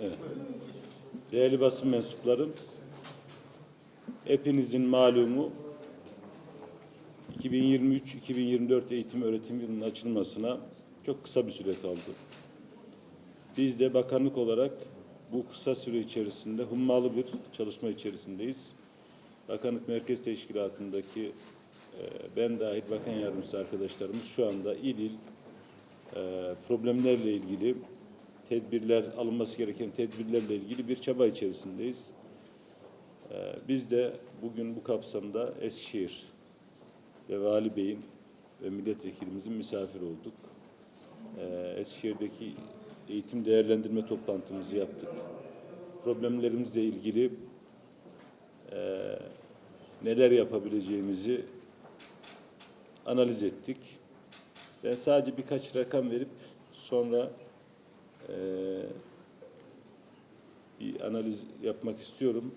Evet. Değerli basın mensupları, hepinizin malumu 2023-2024 eğitim öğretim yılının açılmasına çok kısa bir süre kaldı. Biz de bakanlık olarak bu kısa süre içerisinde hummalı bir çalışma içerisindeyiz. Bakanlık Merkez Teşkilatı'ndaki e, ben dahil bakan yardımcısı arkadaşlarımız şu anda il il e, problemlerle ilgili tedbirler alınması gereken tedbirlerle ilgili bir çaba içerisindeyiz. E, biz de bugün bu kapsamda Eskişehir ve Vali Bey'in ve milletvekilimizin misafir olduk. E, Eskişehir'deki eğitim değerlendirme toplantımızı yaptık. Problemlerimizle ilgili e, neler yapabileceğimizi analiz ettik. Ben sadece birkaç rakam verip sonra eee, bir analiz yapmak istiyorum.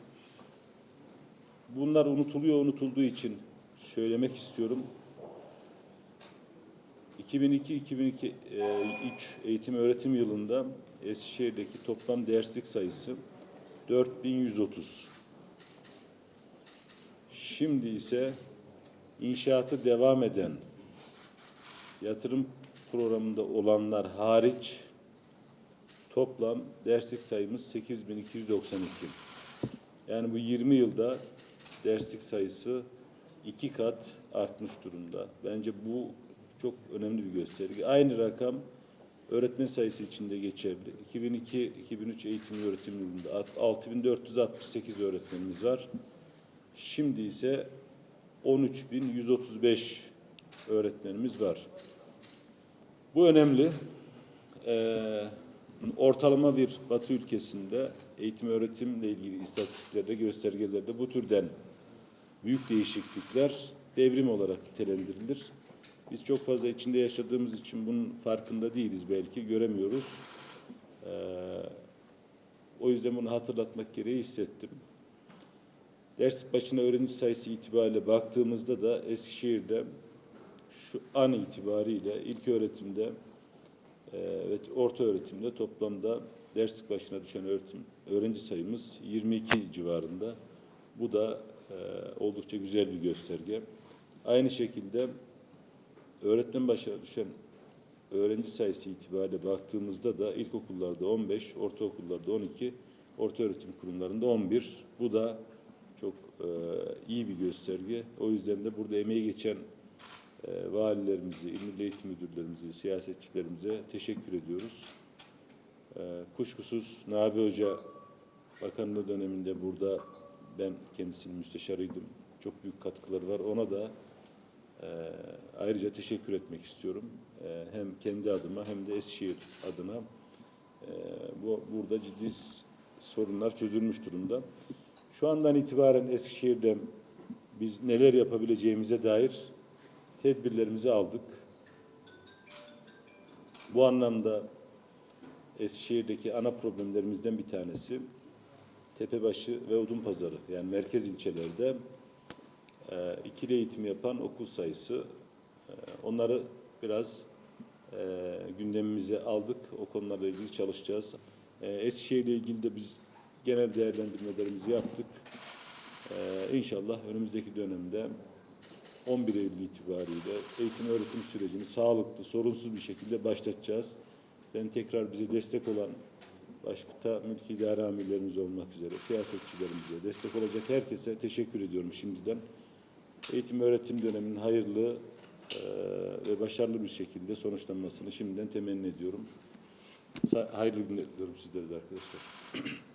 Bunlar unutuluyor, unutulduğu için söylemek istiyorum. 2002-2003 eğitim öğretim yılında Eskişehir'deki toplam derslik sayısı 4130. Şimdi ise inşaatı devam eden yatırım programında olanlar hariç toplam derslik sayımız 8292. Yani bu 20 yılda derslik sayısı iki kat artmış durumda. Bence bu çok önemli bir gösterge. Aynı rakam öğretmen sayısı için de geçerli. 2002-2003 eğitim öğretim yılında 6468 öğretmenimiz var. Şimdi ise 13.135 öğretmenimiz var. Bu önemli. Ee, ortalama bir Batı ülkesinde eğitim öğretimle ilgili istatistiklerde, göstergelerde bu türden büyük değişiklikler devrim olarak nitelendirilir. Biz çok fazla içinde yaşadığımız için bunun farkında değiliz belki, göremiyoruz. Ee, o yüzden bunu hatırlatmak gereği hissettim. Ders başına öğrenci sayısı itibariyle baktığımızda da Eskişehir'de şu an itibariyle ilk öğretimde e, ve orta öğretimde toplamda ders başına düşen öğretim, öğrenci sayımız 22 civarında. Bu da e, oldukça güzel bir gösterge. Aynı şekilde öğretmen başına düşen öğrenci sayısı itibariyle baktığımızda da ilkokullarda 15, ortaokullarda 12, orta öğretim kurumlarında 11. Bu da çok e, iyi bir gösterge. O yüzden de burada emeği geçen e, valilerimizi, il eğitim müdürlerimizi, siyasetçilerimize teşekkür ediyoruz. E, kuşkusuz Nabi Hoca bakanlığı döneminde burada ben kendisinin müsteşarıydım. Çok büyük katkıları var. Ona da e, ayrıca teşekkür etmek istiyorum. E, hem kendi adıma hem de Eskişehir adına e, bu burada ciddi sorunlar çözülmüş durumda. Şu andan itibaren Eskişehir'de biz neler yapabileceğimize dair tedbirlerimizi aldık. Bu anlamda Eskişehir'deki ana problemlerimizden bir tanesi Tepebaşı ve Odunpazarı yani merkez ilçelerde e, ikili eğitim yapan okul sayısı. E, onları biraz e, gündemimize aldık. O konularla ilgili çalışacağız. E, Eskişehir'le ilgili de biz genel değerlendirmelerimizi yaptık. E, inşallah önümüzdeki dönemde 11 Eylül itibariyle eğitim öğretim sürecini sağlıklı, sorunsuz bir şekilde başlatacağız. Ben tekrar bize destek olan başta mülki idare amirlerimiz olmak üzere siyasetçilerimize, destek olacak herkese teşekkür ediyorum şimdiden. Eğitim öğretim döneminin hayırlı eee, ve başarılı bir şekilde sonuçlanmasını şimdiden temenni ediyorum. Hayırlı günler diliyorum sizlere de arkadaşlar.